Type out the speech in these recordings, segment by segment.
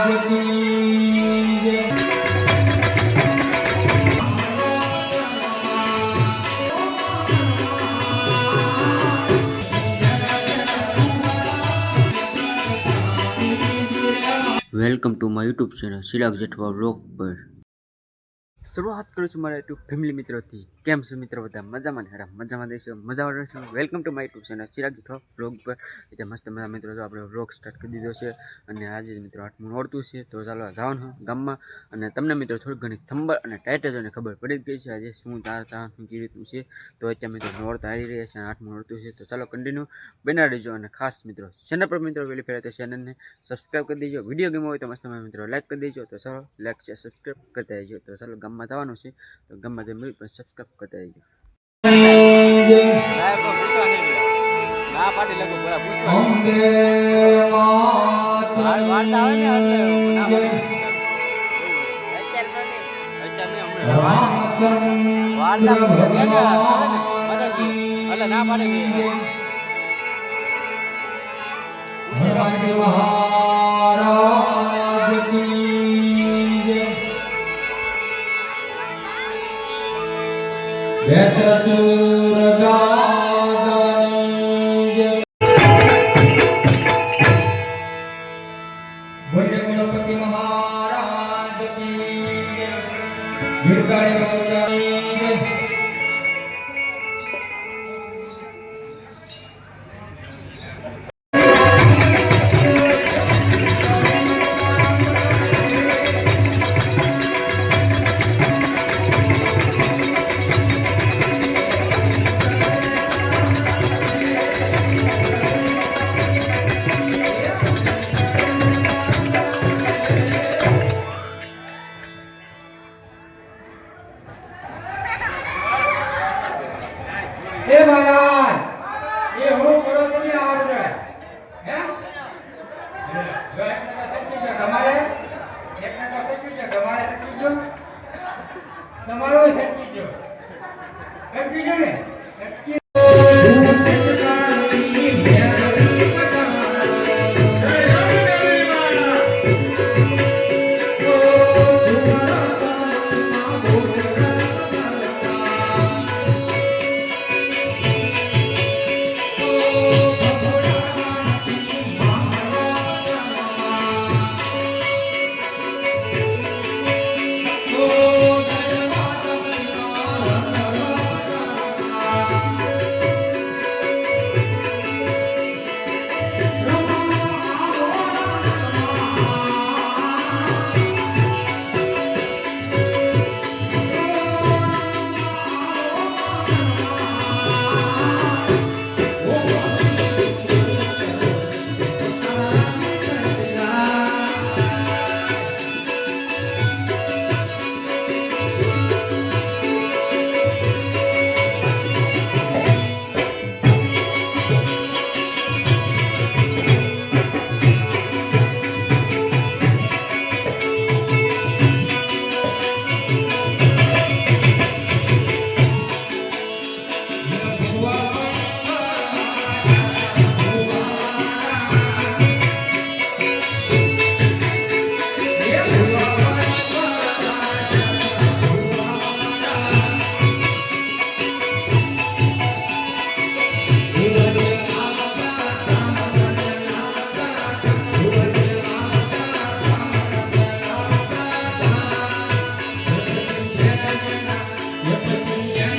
Welcome to my YouTube channel Chirag Jethwa blog પર. શરૂઆત કરું છું મારા યુટ્યુબ ફેમિલી મિત્રોથી. કેમ છો મિત્રો બધા? મજામાં ને? હરા મજામાં દેશો મજામાં રહેશો welcome to my YouTube channel Chirag Jethwa blog પર. એટલે મસ્ત મજા મિત્રો, જો આપણે બ્લોગ સ્ટાર્ટ કરી દીધો છે અને આજે મિત્રો આઠમું નોરતું છે, તો ચાલો જવાનું ગામમાં. અને તમને મિત્રો થોડી ઘણી થંબર અને ટાઇટેજોને ખબર પડી જ ગઈ છે આજે શું તાર તાર શું કેવી રીતનું છે. તો અત્યારે મિત્રો નોરતા આવી રહ્યા છે અને આઠમું નોરતું છે. તો ચાલો કન્ટિન્યુ બના દેજો અને ખાસ મિત્રો ચેનલ પર મિત્રો પેલી ફેરે તો ચેનલને સબસ્ક્રાઈબ કરી દેજો. વીડિયો ગેમ હોય તો મસ્ત મજા મિત્રો લાઈક કરી દેજો. તો ચાલો લાઈક છે સબસ્ક્રાઈબ કરતા રહેજો. તો ચાલો ગામમાં જવાનું છે. તો ગામમાં જઈ સબસ્ક્રાઈબ કરતા આવી ના પાડી. અત્યારે ગણપતિ મહારાજ કી જય. તમારે? એક તમારે શક્તિ જો તમારો જો શક્તિ જો ને? બોલે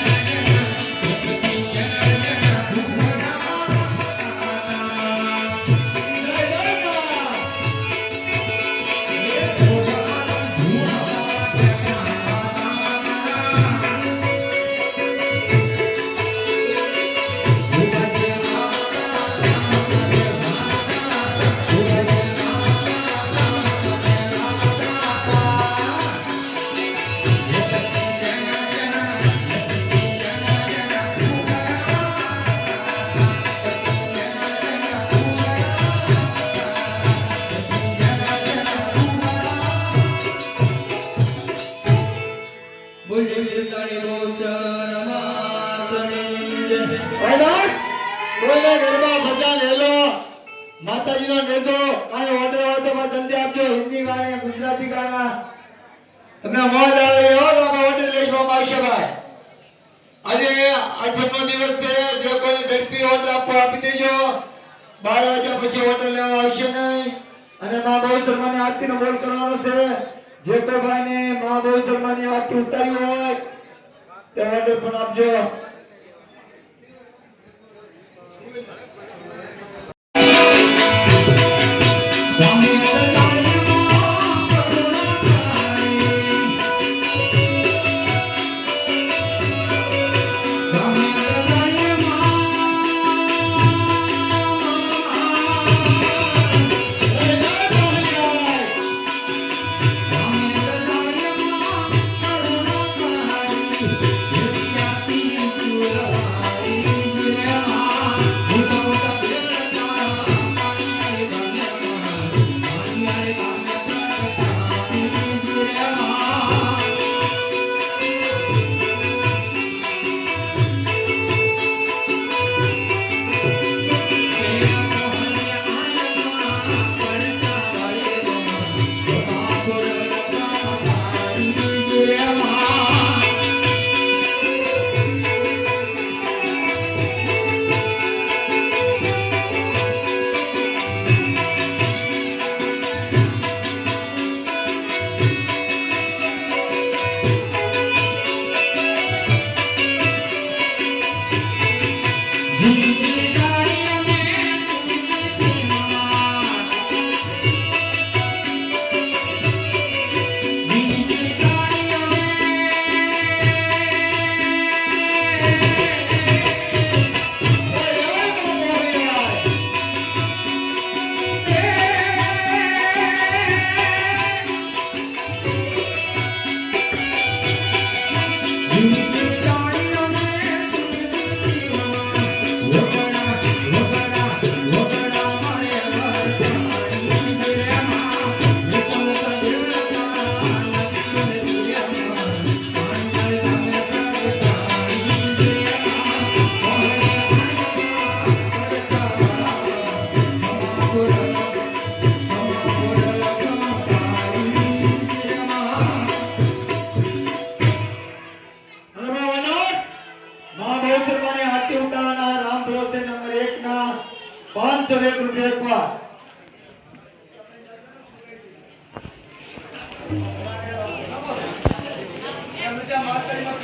ગરબા મજા લેલો માતા માતાજીનો નેજો. કાંઈ ઓર્ડર હોય તો જલ્દી આપજો. હિન્દી ગાને ગુજરાતી ગાના તમને મોજ આવે એવો અમે ઓર્ડર લેવામાં આવશે આજે આઠમનો દિવસ છે. જે કોઈને ઝડપી ઓર્ડર આપો આપી દેજો. બાર વાગ્યા પછી ઓર્ડર લેવા આવશે નહીં. અને મા બહુ શર્માની આરતીનો બોલ કરવાનો છે. જે કોઈ ભાઈને મા બહુ શર્માની આરતી ઉતારી હોય, તે ઓર્ડર પણ આપજો.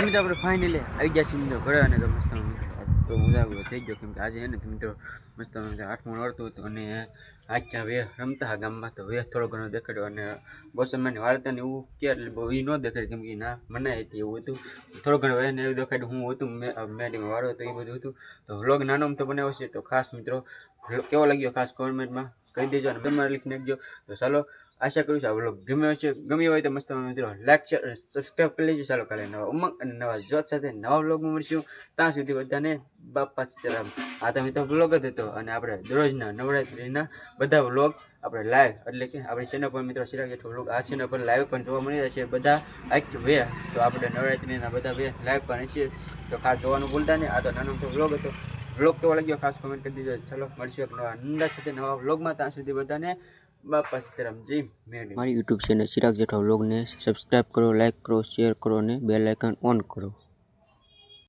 એટલે મિત્રો આપણે ફાઇનલી આવી ગયા છીએ મિત્રો ઘરે અને તો મસ્ત તો ઉજાગરો થઈ ગયો કેમ કે આજે એને મિત્રો મસ્ત આઠમું નડતું હતું અને આખ્યા વે રમતા ગામમાં તો વે થોડો ઘણો દેખાડ્યો અને બોસમાની વાર્તાને એવું કે એટલે બહુ એ ન દેખાડ્યું કેમ કે ના મનાય હતી એવું હતું. થોડો ઘણો વેને એવું દેખાડ્યું હું હતું મેડીમાં વાળો હતો એ બધું હતું. તો વ્લોગ નાનો તો બનાવ્યો છે તો ખાસ મિત્રો, કેવો લાગ્યો ખાસ કોમેન્ટમાં કહી દેજો અને તમારે લખી નાખજો. તો ચાલો આશા કરું છું આ બ્લોગ ગમ્યો છે ગમ્યો હોય તો મસ્ત મિત્રો લાઈક શેર સબસ્ક્રાઈબ કરી લેજો. ચાલો કાલે નવા ઉમંગ અને નવા જોત સાથે નવા બ્લોગમાં મળીશું. ત્યાં સુધી બધાને બાપા સીતારામ આ તો બ્લોગ જ હતો અને આપણે દરરોજના નવરાત્રિના બધા બ્લોગ આપણે લાઈવ એટલે કે આપણી ચેનલ પર મિત્રો સિરાગ જેઠો બ્લોગ આ ચેનલ પર લાઈવ પણ જોવા મળી જશે બધા આખ વે તો આપણે નવરાત્રિના બધા વે લાઈવ પણ છીએ. તો ખાસ જોવાનું ભૂલતા નહીં. આ તો નાનો મોટો બ્લોગ હતો. બ્લોગ કેવો લાગ્યો ખાસ કોમેન્ટ કરી દીધો ચલો મળશું એક નવા અંદાજ સાથે નવા બ્લોગમાં ત્યાં સુધી બધાને બાપા સીતારામ જય મેડી મારી યુટ્યુબ ચેનલ ચિરાગ જેઠવા વ્લોગને સબસ્ક્રાઈબ કરો લાઈક કરો શેર કરો અને બેલ આઇકન ઓન કરો.